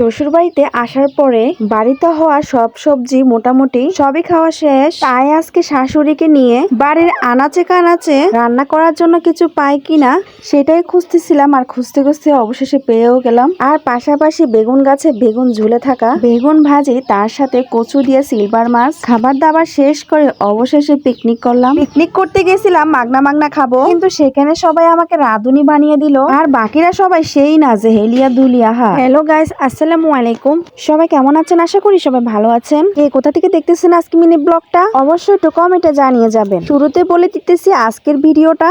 শ্বশুরবাড়িতে আসার পরে বাড়িতে হওয়া সব সবজি মোটামুটি সবই খাওয়া শেষ। তাই আজকে শাশুড়িকে নিয়ে বাড়ির আনাচে কানাচে রান্না করার জন্য কিছু পাই কিনা সেটাই খুঁজতেছিলাম আর খুঁজতে খুঁজতে অবশেষে পেয়েও গেলাম। আর পাশাপাশি বেগুন গাছে বেগুন ঝুলে থাকা বেগুন ভাজি, তার সাথে কচু দিয়ে সিলভার মাছ, খাবার দাবার শেষ করে অবশেষে পিকনিক করলাম। পিকনিক করতে গেছিলাম, মাগনা মাগনা খাব। কিন্তু সেখানে সবাই আমাকে রাঁধুনি বানিয়ে দিল। আর বাকিরা সবাই সেই না যে হেলিয়া দুলিয়া হা হ্যালো গাইস, আসসালামু আলাইকুম। সবাই কেমন আছেন? আশা করি সবাই ভালো আছেন। কে কোথা থেকে দেখতেছেন আজকে মিনি ব্লগটা? অবশ্যই একটু কমেন্টে জানিয়ে যাবেন। শুরুতে বলে দিতেছি আজকের ভিডিওটা।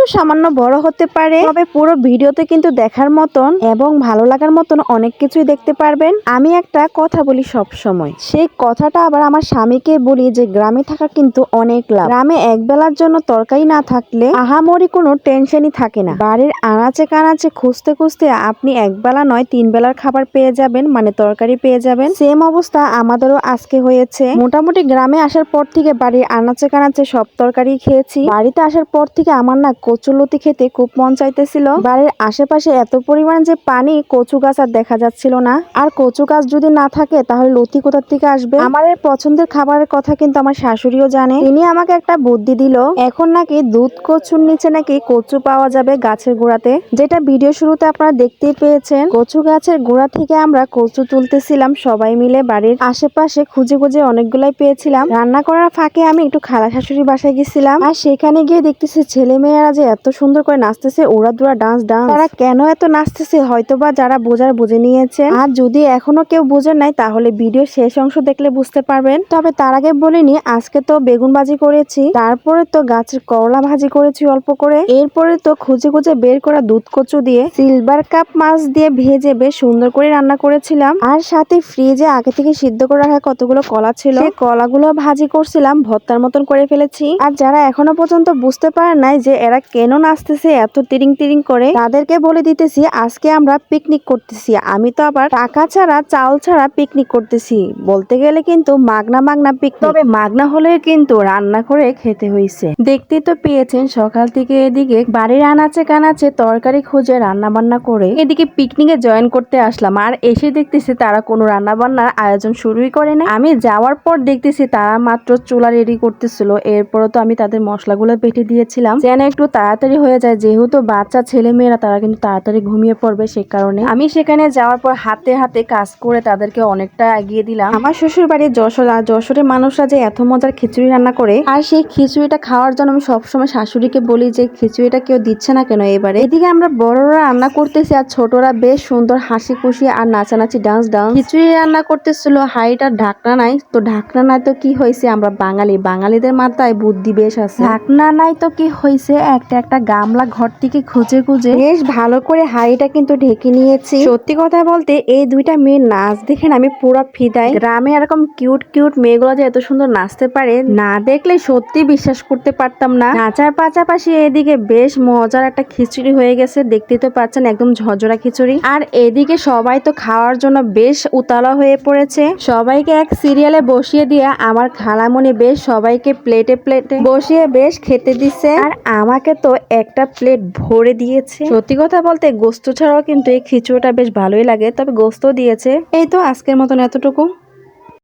একটু সামান্য বড় হতে পারে, তবে পুরো ভিডিওতে কিন্তু দেখার মতন এবং ভালো লাগার মতন অনেক কিছুই দেখতে পারবেন। আমি একটা কথা বলি সব সময় সেই কথাটা আবার আমার স্বামীকে বলি যে, গ্রামে থাকা কিন্তু অনেক লাভ। গ্রামে এক বেলার জন্য তরকারি না থাকলে আহামরি কোনো টেনশনই থাকে না। বাড়ির আনাচে কানাচে খুঁজতে খুঁজতে আপনি এক বেলা নয় তিন বেলার খাবার পেয়ে যাবেন মানে তরকারি পেয়ে যাবেন। সেম অবস্থা আমাদেরও আজকে হয়েছে। মোটামুটি গ্রামে আসার পর থেকে বাড়ির আনাচে কানাচে সব তরকারি খেয়েছি। বাড়িতে আসার পর থেকে আমার না কচুলতি খেতে খুব মন চাইতেছিল। বাড়ির আশেপাশে এত পরিমাণ যে পানি কচু গাছ আর দেখা যাচ্ছিল না। আর কচু গাছ যদি না থাকে, তাহলে লতি কোথার থেকে আসবে? আমার এই পছন্দের খাবারের কথা কিন্তু আমার শাশুড়িও জানে। তিনি আমাকে একটা বুদ্ধি দিল, এখন নাকি দুধ কচুর নিচে নাকি কচু পাওয়া যাবে গাছের গোড়াতে। যেটা ভিডিও শুরুতে আপনারা দেখতেই পেয়েছেন। কচু গাছের গোড়া থেকে আমরা কচু তুলতেছিলাম সবাই মিলে বাড়ির আশেপাশে, খুঁজে খুঁজে অনেকগুলাই পেয়েছিলাম। রান্না করার ফাঁকে আমি একটু খালা শাশুড়ি বাসায় গেছিলাম। আর সেখানে গিয়ে দেখতেছি ছেলে মেয়েরা যে এত সুন্দর করে নাচতেছে, ওরা দুরা ডান্স ডান্স তারা কেন এত নাচতেছে? হয়তোবা যারা বোঝার বুঝে নিয়েছে আর যদি এখনও কেউ বুঝে নাই, তাহলে ভিডিও শেষ অংশ দেখলে বুঝতে পারবেন। তবে তার আগে বলিনি আজকে তো বেগুন ভাজি করেছি। তারপরে তো গাছের করলা ভাজি করেছি অল্প করে। এরপরে তো খুঁজে খুঁজে বের করা দুধ কচু দিয়ে সিলভার কাপ মাছ দিয়ে ভেজে বেশ সুন্দর করে রান্না করেছিলাম। আর সাথে ফ্রিজে আগে থেকে সিদ্ধ করে রাখা কতগুলো কলা ছিল কলাগুলো ভাজি করছিলাম, ভর্তার মতন করে ফেলেছি। আর যারা এখনও পর্যন্ত বুঝতে পারে নাই যে এরা কেন নাচতেছে এত তিরিং তিরিং করে? তাদেরকে বলে দিতেছি, আজকে আমরা পিকনিক করতেছি। আমি তো আবার টাকা ছাড়া, চাল ছাড়া পিকনিক করতেছি। বলতে গেলে কিন্তু মাগনা মাগনা পিক তবে মাগনা হলে কিন্তু রান্না করে খেতে হয়েছে দেখতে তো পেয়েছেন, সকাল থেকে এদিকে বাড়ির আনাচে কানাচে তরকারি খুঁজে রান্না বান্না করে এদিকে পিকনিকে জয়েন করতে আসলাম। আর এসে দেখতেছি তারা কোনো রান্না বান্নার আয়োজন শুরুই করে না আমি যাওয়ার পর দেখতেছি তারা মাত্র চুলা রেডি করতেছিল। এরপরও তো আমি তাদের মশলাগুলো পেটে দিয়েছিলাম। যেন একটু তাড়াতাড়ি হয়ে যায়। যেহেতু বাচ্চা ছেলে মেয়েরা তারা কিন্তু তাড়াতাড়ি ঘুমিয়ে পড়বে সে কারণে। আমি সেখানে যাওয়ার পর হাতে হাতে কাজ করে তাদেরকে অনেকটা এগিয়ে দিলাম। আমার শ্বশুর বাড়ি যশোর, আর যশোরের মানুষরা যে এত মজার খিচুড়ি রান্না করে, আর সেই খিচুড়িটা খাওয়ার জন্য আমি সবসময় শাশুড়িকে বলি যে, খিচুড়িটা কেউ দিচ্ছে না কেন এবারে? এদিকে আমরা বড়রা রান্না করতেছি, আর ছোটরা বেশ সুন্দর হাসি খুশি আর নাচানাচি, ডান্স ডান্স। খিচুড়ি রান্না করতেছিল হাইটা ঢাকনা নাই। তো ঢাকনা নাই তো কি হয়েছে? আমরা বাঙালি। বাঙালিদের মাথায় বুদ্ধি বেশ আছে। ঢাকনা নাই তো কি হয়েছে? একটা একটা গামলা ঘর থেকে খুঁজে খুঁজে বেশ ভালো করে হাড়িটা কিন্তু ঢেকে নিয়েছি। সত্যি কথা বলতে এই দুইটা মেয়ে নাচ দেখে আমি পুরো ফিদাই। গ্রামে এরকম কিউট কিউট মেয়েগুলো যে এত সুন্দর নাচতে পারে, না দেখলে সত্যি বিশ্বাস করতে পারতাম না। নাচার পাশাপাশি এদিকে বেশ মজার একটা খিচুড়ি হয়ে গেছে, দেখতেই তো পাচ্ছেন একদম ঝরঝরা খিচুড়ি। আর এদিকে সবাই তো খাওয়ার জন্য বেশ উতালা হয়ে পড়েছে। সবাইকে এক সিরিয়ালে বসিয়ে দিয়ে আমার খালামণি বেশ সবাইকে প্লেটে প্লেটে বসিয়ে বেশ খেতে দিচ্ছে আর আমাকে তো একটা প্লেট ভরে দিয়েছে। সত্যি কথা বলতে, গোস্ত ছাড়াও কিন্তু এই খিচুড়িটা বেশ ভালোই লাগে, তবে গোস্ত দিয়েছে। এই তো আজকের মতন এতটুকু।